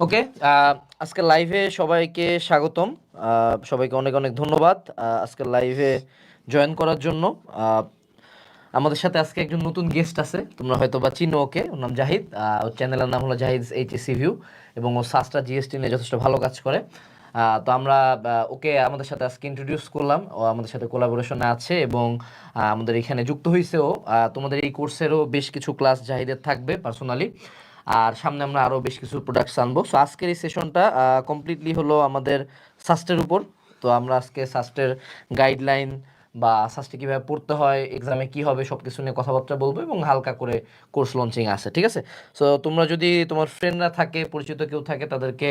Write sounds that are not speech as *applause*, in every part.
ওকে আজকে লাইভে সবাইকে স্বাগতম। সবাইকে অনেক অনেক ধন্যবাদ আহ, আজকের লাইভে জয়েন করার জন্য। আমাদের সাথে আজকে একজন নতুন গেস্ট আছে তোমরা হয়তো বা চিনো ওকে ওর নাম জাহিদ। ওর চ্যানেলের নাম হলো জাহিদ এইচ এস ভিউ এবং ও সাস্টা জিএসটি নিয়ে যথেষ্ট ভালো কাজ করে। তো আমরা ওকে আমাদের সাথে আজকে ইন্ট্রোডিউস করলাম। ও আমাদের সাথে কোলাবোরেশনে আছে এবং আমাদের এখানে যুক্ত হয়েছে ও। তোমাদের এই কোর্সেরও বেশ কিছু ক্লাস জাহিদের থাকবে পার্সোনালি আর সামনে আমরা আরও বেশ কিছু প্রোডাক্টস আনব। সো আজকের এই সেশনটা কমপ্লিটলি হলো আমাদের সাস্টের উপর। তো আমরা আজকে সাস্টের গাইডলাইন বা সাস্টে কীভাবে পড়তে হয় এক্সামে কী হবে সব কিছু নিয়ে কথাবার্তা বলব এবং হালকা করে কোর্স লঞ্চিং আছে, ঠিক আছে? সো তোমরা যদি তোমার ফ্রেন্ডরা থাকে, পরিচিত কেউ থাকে, তাদেরকে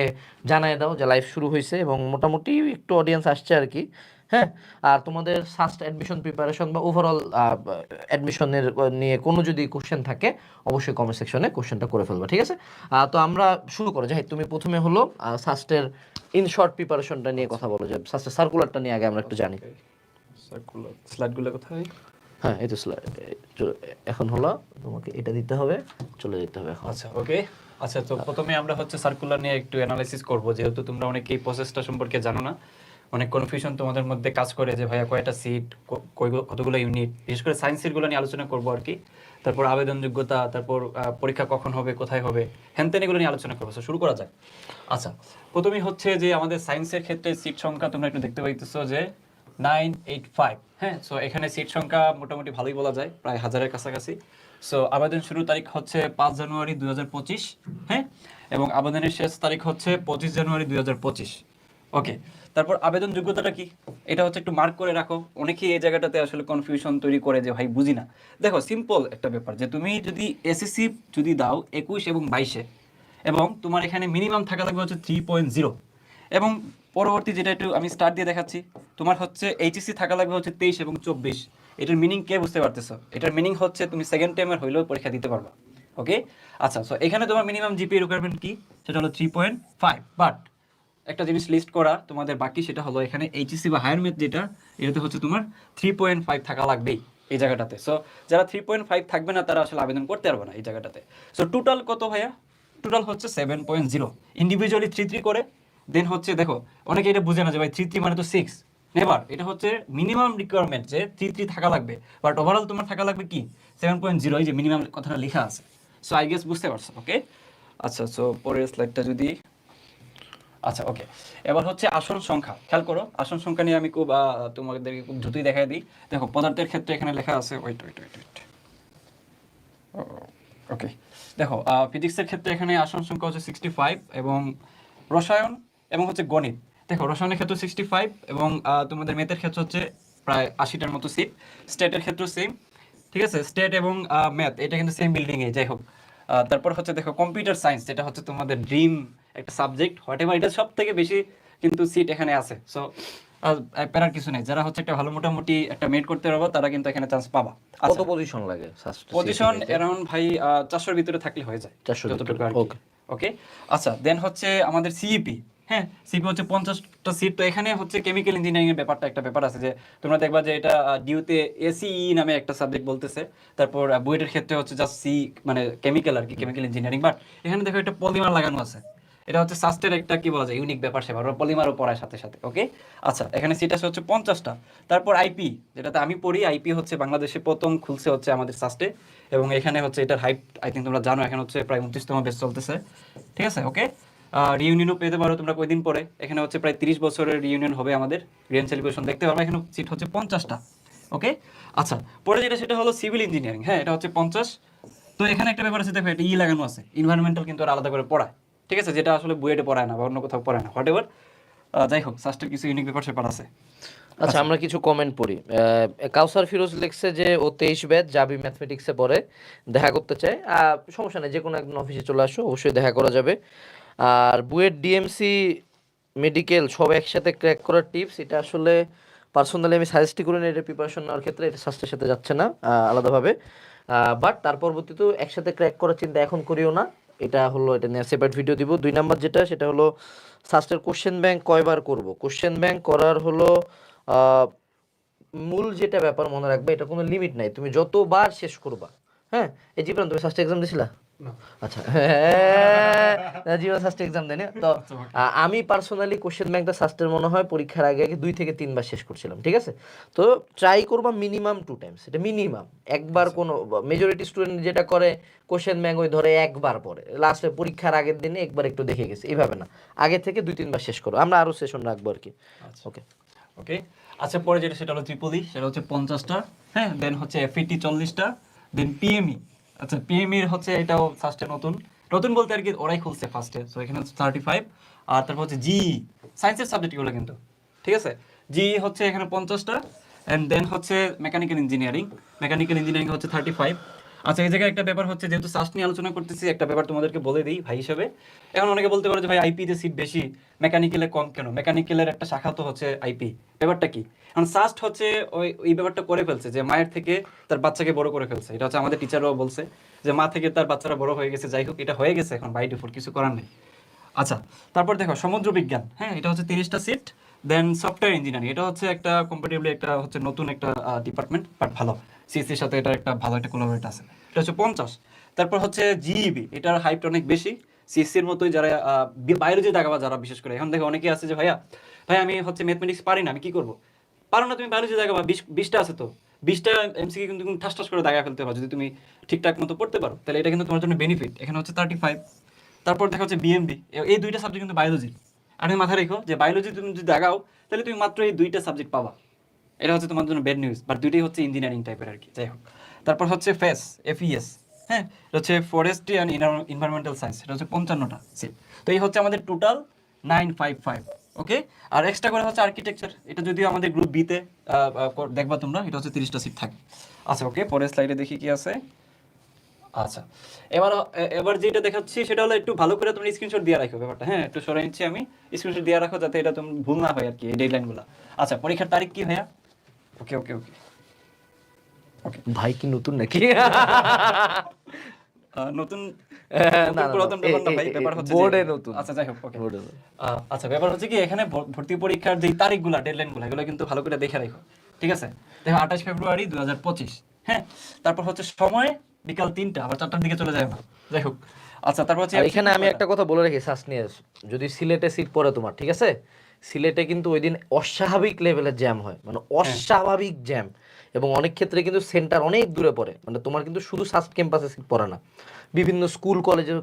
জানাই দাও যে লাইভ শুরু হয়েছে এবং মোটামুটি একটু অডিয়েন্স আসছে আর কি। হ্যাঁ? আর তোমাদের ফার্স্ট অ্যাডমিশন প্রিপারেশন বা ওভারঅল অ্যাডমিশনের নিয়ে কোনো যদি কোশ্চেন থাকে অবশ্যই কমেন্ট সেকশনে কোশ্চেনটা করে ফেলবে ঠিক আছে? তো আমরা শুরু করো। যাই তুমি প্রথমে হলো সাস্টের ইন শর্ট প্রিপারেশনটা নিয়ে কথা বলো যে সাস্টের সার্কুলারটা নিয়ে আগে আমরা একটু জানি। সার্কুলার স্লাইডগুলো কোথায়? হ্যাঁ এই তো এখন হলো তোমাকে এটা দিতে হবে চলে যেতে হবে এখন। আচ্ছা ওকে আচ্ছা তো প্রথমে আমরা হচ্ছে সার্কুলার নিয়ে একটু অ্যানালাইসিস করব যেহেতু তোমরা অনেকে এই প্রসেসটা সম্পর্কে জানো না। অনেক কনফিউশন তোমাদের মধ্যে কাজ করে যে, ভাইয়া, কয়টা সিট কতগুলো ইউনিট বিশেষ করে সায়েন্স সিটগুলো নিয়ে আলোচনা করব আর কি। তারপর আবেদন যোগ্যতা তারপর পরীক্ষা কখন হবে, কোথায় হবে? হ্যানতেন এগুলো নিয়ে আলোচনা করব। শুরু করা যাক। আচ্ছা প্রথমেই হচ্ছে যে, আমাদের সায়েন্সের ক্ষেত্রে সিট সংখ্যা তোমরা একটু দেখতে পাইতেছো যে নাইন এইট ফাইভ হ্যাঁ সো এখানে সিট সংখ্যা মোটামুটি ভালোই বলা যায়, প্রায় হাজারের কাছাকাছি। সো আবেদন শুরু তারিখ হচ্ছে পাঁচ জানুয়ারি দুই হাজার পঁচিশ। হ্যাঁ এবং আবেদনের শেষ তারিখ হচ্ছে পঁচিশ জানুয়ারি দুই হাজার পঁচিশ। ওকে তারপর আবেদন যোগ্যতাটা কি? এটা হচ্ছে একটু মার্ক করে রাখো। অনেকেই এই জায়গাটাতে আসলে কনফিউশন তৈরি করে যে, ভাই, বুঝি না। দেখো সিম্পল একটা ব্যাপার যে, তুমি যদি এসএসসি যদি দাও একুশ এবং বাইশে এবং তোমার এখানে মিনিমাম থাকা লাগবে হচ্ছে থ্রি পয়েন্ট জিরো এবং পরবর্তী যেটা একটু আমি স্টার্ট দিয়ে দেখাচ্ছি, তোমার হচ্ছে এইচএসসি থাকা লাগবে হচ্ছে তেইশ এবং চব্বিশ। এটার মিনিং কে বুঝতে পারতেছো? এটার মিনিং হচ্ছে তুমি সেকেন্ড টাইমের হইলেও পরীক্ষা দিতে পারবা। ওকে আচ্ছা সো এখানে তোমার মিনিমাম জিপি রিকোয়ারমেন্ট কি? সেটা হলো থ্রি পয়েন্ট ফাইভ বাট একটা জিনিস লিস্ট করা তোমাদের বাকি সেটা হলো এখানে এইচএসসি বা হায়ার ম্যাথ যেটা, এটাতে হচ্ছে তোমার থ্রি পয়েন্ট ফাইভ থাকা লাগবেই এই জায়গাটাতে। সো যারা থ্রি পয়েন্ট ফাইভ থাকবে না, তারা আসলে আবেদন করতে পারবে না এই জায়গাটাতে। সো টোটাল কত ভাইয়া? টোটাল হচ্ছে seven point zero individually three three করে দেন হচ্ছে দেখো, অনেকে এটা বুঝে না যে ভাই থ্রি থ্রি মানে তো সিক্স নেবার এটা হচ্ছে মিনিমাম রিকোয়ারমেন্ট যে থ্রি থ্রি থাকা লাগবে। বাট ওভারঅল তোমার থাকা লাগবে কি? সেভেন পয়েন্ট জিরো এই যে মিনিমাম কথাটা লেখা আছে। সো আই গেস বুঝতে পারছ ওকে আচ্ছা সো পরের স্লাইডটা যদি আচ্ছা ওকে এবার হচ্ছে আসন সংখ্যা। খেয়াল করো আসন সংখ্যা নিয়ে আমি খুব তোমাদেরকে খুব দ্রুতই দেখাই দিই। দেখো, পদার্থের ক্ষেত্রে এখানে লেখা আছে wait wait wait wait okay দেখো ফিজিক্সের ক্ষেত্রে এখানে আসন সংখ্যা হচ্ছে সিক্সটি ফাইভ এবং রসায়ন এবং হচ্ছে গণিত। দেখো, রসায়নের ক্ষেত্রে সিক্সটি ফাইভ এবং তোমাদের ম্যাথের ক্ষেত্রে হচ্ছে প্রায় আশিটার মতো সিট স্টেটের ক্ষেত্রে সেম ঠিক আছে? স্টেট এবং ম্যাথ এটা কিন্তু সেম বিল্ডিংয়ে যাই হোক। তারপর হচ্ছে দেখো কম্পিউটার সায়েন্স যেটা হচ্ছে তোমাদের ড্রিম একটা সাবজেক্ট হোয়াট এভার এটা সব থেকে বেশি কিন্তু সিট এখানে আছে। সো প্যারার কিছু নেই। যারা হচ্ছে একটা ভালো মোটামুটি একটা মেড করতে পারব তারা কিন্তু এখানে চান্স পাবা। কত পজিশন লাগে পজিশন অ্যারাউন্ড ভাই চারশোর ভিতরে থাকলে হয়ে যায় 400 র যতটুকু ভিতরে, আর কি। okay. ওকে আচ্ছা দেন হচ্ছে আমাদের সিইপি হ্যাঁ সিপি হচ্ছে পঞ্চাশটা সিট তো এখানে হচ্ছে কেমিক্যাল ইঞ্জিনিয়ারিং এর ব্যাপারটা একটা ব্যাপার আছে যে তোমরা দেখবা যে এটা ডিউতে এসিই নামে একটা সাবজেক্ট বলতেছে। তারপর বুয়েটের ক্ষেত্রে হচ্ছে জাস্ট সি মানে কেমিক্যাল আর কি কেমিক্যাল ইঞ্জিনিয়ারিং বাট এখানে দেখো একটা পলিমার লাগানো আছে। এটা হচ্ছে সাস্টের একটা কি বলা যায় ইউনিক ব্যাপার সেবার পলিমারও পড়ায় সাথে সাথে ওকে আচ্ছা এখানে সিট আছে হচ্ছে পঞ্চাশটা। তারপর আইপি যেটাতে আমি পড়ি আইপি হচ্ছে বাংলাদেশে প্রথম খুলছে হচ্ছে আমাদের সাস্টে এবং এখানে হচ্ছে এটার হাইট আই থিঙ্ক তোমরা জানো, এখন হচ্ছে প্রায় উনত্রিশতম বেস চলতেছে, ঠিক আছে ওকে রিইউনিয়নও পেতে পারো তোমরা কয়দিন পরে, এখানে হচ্ছে প্রায় তিরিশ বছরের রিইউনিয়ন হবে আমাদের রিয়েন সেলিব্রেশন দেখতে পারবে, এখানে সিট হচ্ছে পঞ্চাশটা ওকে আচ্ছা পরে যেটা, সেটা হলো সিভিল ইঞ্জিনিয়ারিং হ্যাঁ এটা হচ্ছে পঞ্চাশ, তো এখানে একটা ব্যাপার আছে, দেখো, এটা ই লাগানো আছে ইনভায়রনমেন্টাল কিন্তু আলাদা করে পড়ায় ঠিক আছে যেটা আসলে বুয়েটে পড়ায় না বা অন্য কোথাও পড়ায় না হোয়াট এভার যাই হোক সাস্টের কিছু ইউনিক ব্যাপার সেপার আছে আচ্ছা আমরা কিছু কমেন্ট পড়ি। কাউসার ফিরোজ লিখছে যে ও তেইশ ব্যাচ জাবি ম্যাথমেটিক্সে পড়ে দেখা করতে চায়। সমস্যা নেই যে কোনো একদিন অফিসে চলে আসো অবশ্যই দেখা করা যাবে। আর বুয়েট ডিএমসি মেডিকেল সব একসাথে ক্র্যাক করার টিপস এটা আসলে পার্সোনালি আমি সাজেস্টই করি না এটা প্রিপারেশন নেওয়ার ক্ষেত্রে এটা স্বাস্থ্যের সাথে যাচ্ছে না আলাদাভাবে। বাট তার পরবর্তীতেও একসাথে ক্র্যাক করার চিন্তা এখন করিও না। এটা হলো, এটা নিয়ে সেপারেট ভিডিও দিব। দুই নাম্বার যেটা, সেটা হলো সাস্টের কোশ্চেন ব্যাংক কয়বার করব? কোশ্চেন ব্যাংক করার হলো মূল যেটা ব্যাপার মনে রাখবে, এটা কোনো লিমিট নাই। তুমি যতবার শেষ করবা হ্যাঁ? এই জীবন তুমি সাস্টে এক্সাম দিছিলা? আচ্ছা হ্যাঁ জীবন সাস্টে এক্সাম দেয় তো আমি পার্সোনালি কোশ্চেন ব্যাংকটা সাস্টের মনে হয় পরীক্ষার আগে আগে দুই থেকে তিনবার শেষ করছিলাম ঠিক আছে? তো ট্রাই করবা মিনিমাম টু টাইমস এটা মিনিমাম একবার কোনো মেজরিটি স্টুডেন্ট যেটা করে কোশ্চেন ব্যাংক ওই ধরে একবার পরে লাস্টে পরীক্ষার আগের দিনে একবার একটু দেখে গেছে এইভাবে না। আগে থেকে দুই তিনবার শেষ করো আমরা আরও সেশন রাখব আর কি। ওকে ওকে আচ্ছা পরে যেটা সেটা হলো ত্রিপলি সেটা হচ্ছে পঞ্চাশটা হ্যাঁ? দেন হচ্ছে এফইটি চল্লিশটা দেন পিএমই আচ্ছা পিএমইর হচ্ছে এটাও ফার্স্টে নতুন। নতুন বলতে আর কি ওরাই খুলছে ফার্স্টে সো এখানে থার্টি ফাইভ আর তারপর হচ্ছে জি সায়েন্সের সাবজেক্টগুলো কিন্তু, ঠিক আছে? জি হচ্ছে এখানে পঞ্চাশটা অ্যান্ড দেন হচ্ছে মেকানিক্যাল ইঞ্জিনিয়ারিং মেকানিক্যাল ইঞ্জিনিয়ারিং হচ্ছে থার্টি ফাইভ আচ্ছা এই জায়গায় একটা ব্যাপার হচ্ছে, যেহেতু সাস্ট নিয়ে আলোচনা করতেছি, একটা ব্যাপার তোমাদেরকে বলে দিই ভাই হিসেবে। এখন অনেকে বলতে পারো যে ভাই আইপি তে সিট বেশি মেকানিক্যালে কম কেন? মেকানিক্যালের একটা শাখা তো হচ্ছে আইপি ব্যাপারটা কি? এখন সাস্ট হচ্ছে ওই, এই ব্যাপারটা করে ফেলছে যে মায়ের থেকে তার বাচ্চাকে বড় করে ফেলছে। এটা হচ্ছে আমাদের টিচাররাও বলছে যে মা থেকে তার বাচ্চারা বড় হয়ে গেছে, যাই হোক, এটা হয়ে গেছে এখন বাই ডিফল্ট কিছু করার নেই। আচ্ছা তারপর দেখো সমুদ্র বিজ্ঞান হ্যাঁ এটা হচ্ছে তিরিশটা সিট দেন সফটওয়্যার ইঞ্জিনিয়ারিং এটা হচ্ছে একটা কম্পারেটিভলি একটা হচ্ছে নতুন একটা ডিপার্টমেন্ট বাট ভালো। সিএসসির সাথে এটা একটা ভালো একটা কোলাবোরেট আছে। এটা হচ্ছে পঞ্চাশ। তারপর হচ্ছে জিইবি এটার হাইপটা অনেক বেশি। সিএসসির মতোই যারা বায়োলজি দাগাবা যারা বিশেষ করে, এখন দেখো অনেকে আছে যে, ভাইয়া, ভাই, আমি হচ্ছে ম্যাথমেটিক্স পারি না, আমি কি করব? পারো না তুমি বায়োলজি দাগাবা বিশ, বিশটা আছে তো, বিশটা এমসিকে কিন্তু তুমি ঠাস ঠাস করে দেখা ফেলতে পারো, যদি তুমি ঠিকঠাক মতো পড়তে পারো। তাহলে এটা কিন্তু তোমার জন্য বেনিফিট এখানে হচ্ছে থার্টি ফাইভ তারপর দেখা হচ্ছে বিএমবি এই দুইটা সাবজেক্ট কিন্তু বায়োলজি আর মাথায় রেখো যে বায়োলজি তুমি যদি দেখাও তাহলে তুমি মাত্র এই দুইটা সাবজেক্ট পাবা। এটা হচ্ছে তোমার জন্য বেড নিউজ বাট দুইটাই হচ্ছে ইঞ্জিনিয়ারিং টাইপের আর কি, যাই হোক। তারপর হচ্ছে ফেস এফইএস হ্যাঁ? এটা হচ্ছে ফরেস্ট্রি অ্যান্ড ইনভারমেন্টাল সায়েন্স এটা হচ্ছে পঞ্চান্নটা সিট তো এই হচ্ছে আমাদের total nine five five okay আর এক্সট্রা করে হচ্ছে আর্কিটেকচার এটা যদিও আমাদের গ্রুপ বিতে দেখবা তোমরা, এটা হচ্ছে তিরিশটা সিট থাকে। আচ্ছা ওকে পরের স্লাইডে দেখি কি আছে। আচ্ছা এবার এবার যেটা দেখাচ্ছি, সেটা হলো একটু ভালো করে তুমি স্ক্রিনশট দিয়ে রাখো ব্যাপারটা হ্যাঁ? একটু সরে নিচ্ছি আমি স্ক্রিনশট দিয়ে রাখো যাতে এটা তুমি ভুল না হয় আর কি, এই ডেডলাইনগুলো আচ্ছা পরীক্ষার তারিখ কি ভাইয়া? ওকে ওকে ওকে ওকে ভাই কি নতুন নাকি? *laughs* নতুন? না, নতুন না, না, পুরাতন ব্যাপার না ভাই ব্যাপার হচ্ছে বোর্ডে নতুন। আচ্ছা যাই হোক ওকে আচ্ছা ব্যাপার হচ্ছে কি এখানে ভর্তি পরীক্ষার যে তারিখগুলো ডেডলাইনগুলো এগুলো কিন্তু ভালো করে দেখে রাখো ঠিক আছে? দেখো আঠাশ ফেব্রুয়ারি দু হাজার পঁচিশ হ্যাঁ? তারপর হচ্ছে সময় বিকাল তিনটা আবার চারটার দিকে চলে যায় না যাই হোক। আচ্ছা তারপর হচ্ছে এখানে আমি একটা কথা বলে রাখি শ্বাস নিয়ে যদি সিলেটে সিট পড়ে তোমার ঠিক আছে? সিলেটে কিন্তু ওই দিন অস্বাভাবিক লেভেলের জ্যাম হয়। মানে অস্বাভাবিক জ্যাম। এবং অনেক ক্ষেত্রে কিন্তু সেন্টার অনেক দূরে পড়ে। মানে তোমার কিন্তু শুধু সাস্ট ক্যাম্পাসে সিট পড়ে না। বিভিন্ন স্কুল কলেজে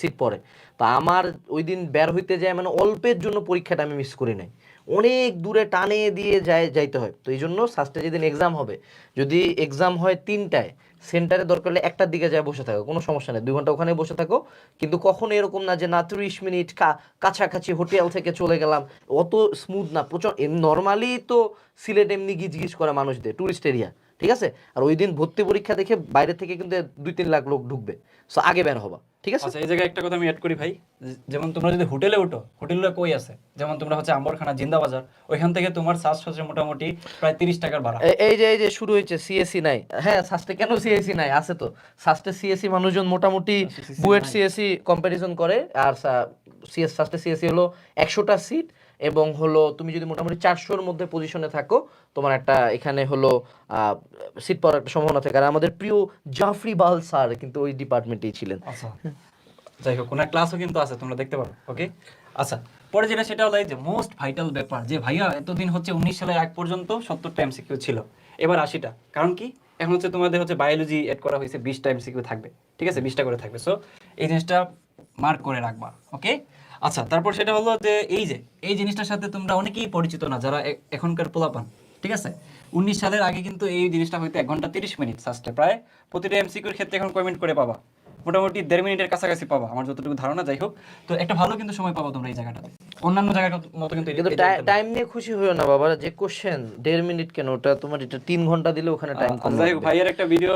সিট পড়ে। তা আমার ওই দিন বের হইতে যায় মানে অল্পের জন্য পরীক্ষাটা আমি মিস করি নাই। অনেক দূরে টানে দিয়ে যায়, যাইতে হয়। তো এই জন্য সাস্টে যেদিন এক্সাম হবে, যদি এক্সাম হয় তিনটায় সেন্টারে দরকার হলে একটার দিকে যায় বসে থাকো, কোনো সমস্যা নেই। দুই ঘণ্টা ওখানে বসে থাকো। কিন্তু কখনো এরকম না যে না ত্রিশ মিনিট কাছাকাছি হোটেল থেকে চলে গেলাম। অত স্মুথ না প্রচুর নর্মালি তো সিলেট এমনি গিজ গিজ করে মানুষদের টুরিস্ট এরিয়া ঠিক আছে? আর ওই দিন ভর্তি পরীক্ষা দেখে বাইরে থেকে কিন্তু দুই তিন লাখ লোক ঢুকবে। সো আগে বের হবা ঠিক আছে? আচ্ছা এই জায়গায় একটা কথা আমি অ্যাড করি ভাই। যেমন তোমরা যদি হোটেলে উঠো হোটেলগুলো কই আছে? যেমন তোমরা হচ্ছে আম্বরখানা জিন্দা বাজার ওইখান থেকে তোমার সার্চ হচ্ছে মোটামুটি প্রায় তিরিশ টাকার ভাড়া। এই যে এই যে শুরু হয়েছে সিএসসি নাই। হ্যাঁ সাস্টে কেন সিএসসি নাই? আছে তো। সাস্টে সিএসসি মানুষজন মোটামুটি বুয়েট সিএসসি কম্পারিজন করে। আর সিএস সাস্টে সিএসসি হলো একশোটা সিট এবং হলো তুমি যদি মোটামুটি চারশোর মধ্যে পজিশনে থাকো, তোমার একটা এখানে হলো সিট পাওয়ার একটা সম্ভাবনা থাকে। আর আমাদের প্রিয় জাফরি বাল স্যার কিন্তু ওই ডিপার্টমেন্টেই ছিলেন। আচ্ছা। যাই হোক, ওনার ক্লাসও কিন্তু আছে, তোমরা দেখতে পারো ওকে আচ্ছা পরে যেটা সেটা হলো যে মোস্ট ভাইটাল ব্যাপার, যে ভাইয়া এতদিন হচ্ছে উনিশ সালের এক পর্যন্ত সত্তরটা এমসিকিউ ছিল। এবার আশিটা, কারণ কি? এখন হচ্ছে তোমাদের হচ্ছে বায়োলজি এড করা হয়েছে, বিশটা এমসিকিউ থাকবে, ঠিক আছে? বিশটা করে থাকবে। সো এই জিনিসটা মার্ক করে রাখবা ওকে আচ্ছা তারপর সেটা হলো যে এই যে এই জিনিসটার সাথে তোমরা অনেকেই পরিচিত না যারা এখনকার পোলাপান ঠিক আছে? উনিশ সালের আগে কিন্তু এই জিনিসটা হয়তো এক ঘণ্টা তিরিশ মিনিট সাস্টে প্রায় প্রতিটা এমসিকিউর ক্ষেত্রে এখন কমেন্ট করে পাবা। মোটামুটি দেড় মিনিটের কাছাকাছি পাবা আমার যতটুকু ধারণা যাই হোক। তো একটা ভালো কিন্তু সময় পাবা তোমরা এই জায়গাটাতে। অন্যান্য জায়গার মতো কিন্তু। টাইম নিয়ে খুশি হইও না বাবা যে কোশ্চেন দেড় মিনিট কেন? ওটা তোমার এটা তিন ঘণ্টা দিলে ওখানে টাইম কম যাই হোক ভাইয়ের একটা ভিডিও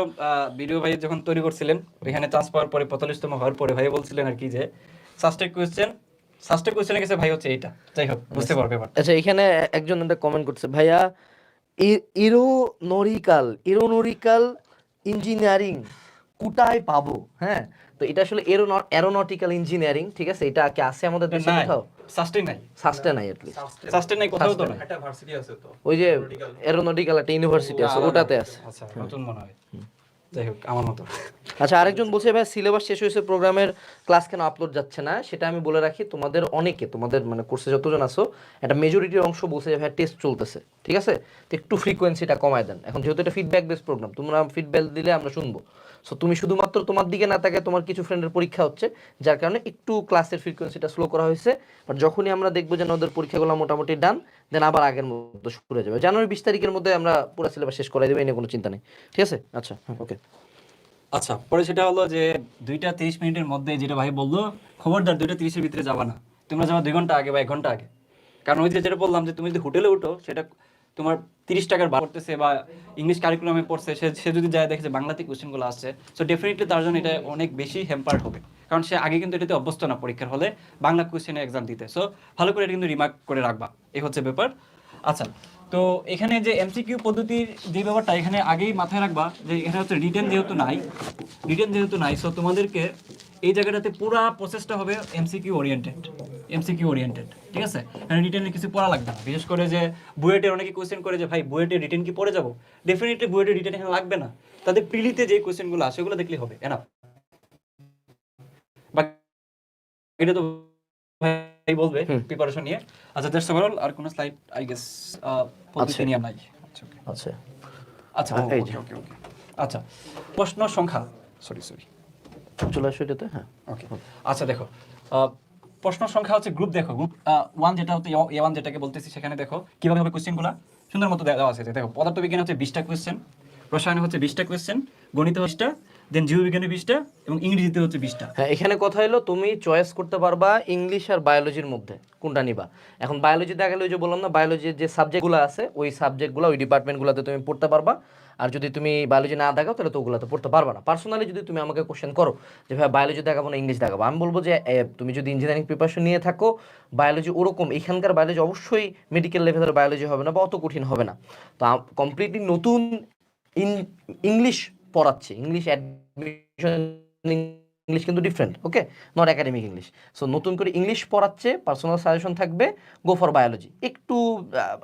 ভিডিও ভাই যখন তৈরি করছিলেন ওইখানে চান্স পাওয়ার পরে পঁয়তাল্লিশতম হওয়ার পরে ভাই বলছিলেন আর কি যে সাস্টেক কোয়েশ্চেন সাস্টেক কোয়েশ্চেনে গেছে ভাই হচ্ছে এইটা। যাই হোক বুঝতে পারবে এবার আচ্ছা এখানে একজন একটা কমেন্ট করছে ভাইয়া এরোনরিক্যাল এরোনরিক্যাল ইঞ্জিনিয়ারিং কোটায় পাবো? হ্যাঁ তো এটা আসলে এরোনটিক্যাল ইঞ্জিনিয়ারিং ঠিক আছে? এটা কি আছে আমাদের দেশে কোথাও? সাস্টেন নাই। সাস্টে নাই এটলিস্ট সাস্টেন নাই। কোথাও তো নাই। একটা ভার্সিটি আছে তো। ওই যে এরোনটিক্যাল একটা ইউনিভার্সিটি আছে ওটাতে আছে। আচ্ছা নতুন মনে হয়। যাই হোক, আমার মতো। আচ্ছা আরেকজন বলছে, ভাই সিলেবাস শেষ হয়েছে প্রোগ্রামের ক্লাস কেন আপলোড যাচ্ছে না? সেটা আমি বলে রাখি, তোমাদের অনেকে, তোমাদের মানে কোর্সে যতজন আসো একটা মেজরিটির অংশ বলছে যে, ভাই টেস্ট চলতেছে, ঠিক আছে? তো একটু ফ্রিকোয়েন্সিটা কমায় দেন। এখন যেহেতু এটা ফিডব্যাক বেস প্রোগ্রাম তোমরা ফিডব্যাক দিলে আমরা শুনব। সো তুমি শুধুমাত্র তোমার দিকে না তাকে তোমার কিছু ফ্রেন্ডের পরীক্ষা হচ্ছে, যার কারণে একটু ক্লাসের ফ্রিকোয়েন্সিটা স্লো করা হয়েছে। বাট যখনই আমরা দেখব যে ওদের পরীক্ষাগুলো মোটামুটি ডান দেন আবার আগের মতো শুরু হয়ে যাবে। জানুয়ারি বিশ তারিখের মধ্যে আমরা পুরো সিলেবাস শেষ করে দেবো এই নিয়ে কোনো চিন্তা নেই। ঠিক আছে? আচ্ছা ওকে আচ্ছা পরে সেটা হলো যে দুইটা তিরিশ মিনিটের মধ্যে যেটা ভাই বলল, খবরদার দুইটা তিরিশের ভিতরে যাবা না। তোমরা যাবা দুই ঘণ্টা আগে বা এক ঘণ্টা আগে। কারণ ওই যে যেটা বললাম যে তুমি যদি হোটেলে উঠো, সেটা তোমার তিরিশ টাকার বার করতেছে বা ইংলিশ কারিকুলামে পড়ছে, সে সে যদি যায় দেখে যে বাংলাতে কোশ্চেনগুলো আসছে সো ডেফিনেটলি তার জন্য এটা অনেক বেশি হ্যাম্পার হবে। কারণ সে আগে কিন্তু এটাতে অভ্যস্ত না পরীক্ষার হলে, বাংলা কোশ্চেনে এক্সাম দিতে। সো ভালো করে এটা কিন্তু রিমার্ক করে রাখবা এই হচ্ছে ব্যাপার। আচ্ছা তো এখানে যে এমসিকিউ পদ্ধতির যে ব্যাপারটা, এখানে আগেই মাথায় রাখবা যে এখানে হচ্ছে রিটেন যেহেতু নাই রিটেন যেহেতু নাই সো তোমাদেরকে এই জায়গাটাতে পুরো প্রসেসটা হবে এমসিকিউ ওরিয়েন্টেড এমসিকিউ ওরিয়েন্টেড ঠিক আছে? এখানে রিটেনে কিছু পড়া লাগবে না। বিশেষ করে যে বুয়েটের অনেকে কোয়েশ্চেন করে যে ভাই বুয়েটের রিটেন কি পড়ে যাব? ডেফিনেটলি বুয়েটের রিটেন এখানে লাগবে না। তাদের প্রিলিতে যে কোয়েশ্চেনগুলো আসে ওগুলো দেখলে হবে। এনা এটা তো ভাই বলবে প্রিপারেশন নিয়ে। আচ্ছা দ্যাটস ওভারঅল আর কোনো স্লাইড আই গেস পদ্ধতি। নিয়ে নাই। আচ্ছা. আচ্ছা। ওকে ওকে আচ্ছা প্রশ্ন সংখ্যা। সরি সরি চলে আসো এটাতে হ্যাঁ। ওকে আচ্ছা দেখো প্রশ্ন সংখ্যা হচ্ছে গ্রুপ দেখো গ্রুপ ওয়ান যেটা হচ্ছে এ ওয়ান যেটাকে বলতেছি সেখানে দেখো কীভাবে হবে কোশ্চেনগুলো সুন্দর মতো দেওয়া আছে দেখো পদার্থবিজ্ঞানে হচ্ছে বিশটা কোশ্চেন রসায়নে হচ্ছে বিশটা কোশ্চেন গণিতে বিশটা দেন জীববিজ্ঞানে বিশটা এবং ইংরেজিতে হচ্ছে বিশটা। হ্যাঁ এখানে কথা হলো তুমি চয়েস করতে পারবা ইংলিশ আর বায়োলজির মধ্যে কোনটা নিবা? এখন বায়োলজি গেলে ওই যে বললাম না বায়োলজির যে সাবজেক্টগুলো আছে ওই সাবজেক্টগুলো ওই ডিপার্টমেন্টগুলোতে তুমি পড়তে পারবা। আর যদি তুমি বায়োলজি না দেখাও, তাহলে তো ওগুলো তো পড়তে পারবে না। পার্সোনালি যদি তুমি আমাকে কোশ্চেন করো যে, ভাই বায়োলজি দেখাবো না ইংলিশ দেখাবো? আমি বলব যে তুমি যদি ইঞ্জিনিয়ারিং প্রিপারেশন নিয়ে থাকো বায়োলজি ওরকম, এখানকার বায়োলজি অবশ্যই মেডিকেল লেভেলের বায়োলজি হবে না বা অত কঠিন হবে না। তো কমপ্লিটলি নতুন ইংলিশ পড়াচ্ছে। ইংলিশ অ্যাডমিশন ইংলিশ কিন্তু different okay not academic English so নতুন করে ইংলিশ পড়াচ্ছে পার্সোনাল সাজেশন থাকবে গো ফর বায়োলজি একটু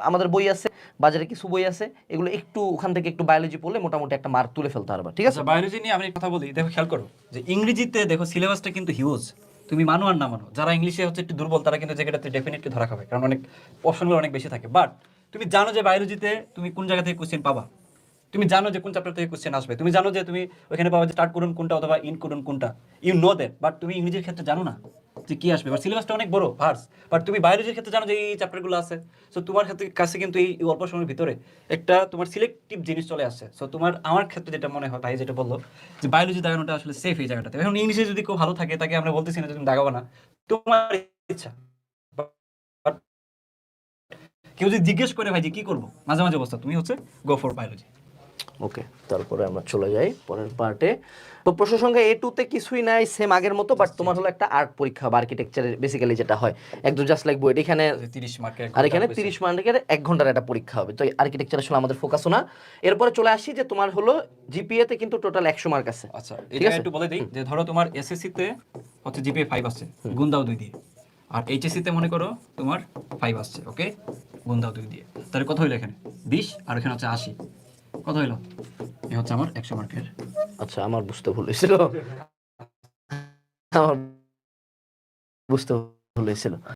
আমাদের বই আছে, বাজারে কিছু বই আছে, এগুলো একটু, ওখান থেকে একটু বায়োলজি পড়লে মোটামুটি একটা মার্ক তুলে ফেলতে পারবা, ঠিক আছে? আচ্ছা বায়োলজি নিয়ে আমি কথা বলি, দেখো, খেয়াল করো, যে ইংরেজিতে দেখো সিলেবাসটা কিন্তু হিউজ তুমি মানো আর না মানো, যারা ইংলিশে হচ্ছে একটু দুর্বল, তারা কিন্তু জায়গাটাতে ডেফিনেটলি ধরা খাবে, কারণ অনেক অপশনগুলো অনেক বেশি থাকে। বাট তুমি জানো যে বায়োলজিতে তুমি কোন জায়গা থেকে কোশ্চেন পাবা? তুমি জানো যে কোন চ্যাপ্টার থেকে কোশ্চেন আসবে। তুমি জানো যে তুমি ওখানে পাবা যে স্টার্ট করুন কোনটা অথবা ইন করুন কোনটা। ইউ নো দ্যাট বাট তুমি ইংরেজির ক্ষেত্রে জানো না যে কি আসবে। বাট সিলেবাসটা অনেক বড় ভার্স বাট তুমি বায়োলজির ক্ষেত্রে জানো যে এই চ্যাপ্টারগুলো আছে। সো তোমার ক্ষেত্রে কাছে কিন্তু এই অল্প সময়ের ভিতরে একটা তোমার সিলেক্টিভ জিনিস চলে আসছে। সো তোমার, আমার ক্ষেত্রে যেটা মনে হয়, ভাই যেটা বলল, যে বায়োলজি দাগানোটা আসলে সেফ এই জায়গাটাতে। এখন ইংলিশে যদি কেউ ভালো থাকে, তাকে আমরা বলতেছি না যে তুমি দাগাবো না। তোমার ইচ্ছা। কেউ যদি জিজ্ঞেস করে, ভাই, যে কি করব? মাঝে মাঝে অবস্থা। তুমি হচ্ছে গো ফর বায়োলজি ওকে তারপরে আমরা চলে যাই পরের পার্টে তো প্রশ্ন সংখ্যা এ টুতে কিছুই নাই সেম আগের মতো বাট তোমার হলো একটা আর্ট পরীক্ষা বা আর্কিটেকচারের বেসিক্যালি যেটা হয়। একদম জাস্ট লাইক বইটা এখানে তিরিশ মার্কের আর এখানে তিরিশ মার্কের এক ঘণ্টার একটা পরীক্ষা হবে। তো আর্কিটেকচার আসলে আমাদের ফোকাসও না। এরপরে চলে আসি যে তোমার হলো জিপিএ তে কিন্তু টোটাল একশো মার্ক আছে। আচ্ছা এটা একটু বলে দিই। যে ধরো তোমার এসএসসি তে হচ্ছে জিপিএ ফাইভ আসছে গুণ দাও দুই দিয়ে। আর এইচএসসি তে মনে করো তোমার ফাইভ আসছে ওকে গুণ দাও দুই দিয়ে। তাহলে কত হইল এখানে? বিশ আর এখানে হচ্ছে আশি। কত হইল? এই হচ্ছে আমার একশো মার্কের। আচ্ছা আমার বুঝতে ভুল হয়েছিল। আমার বুঝতে ভুল হয়েছিল।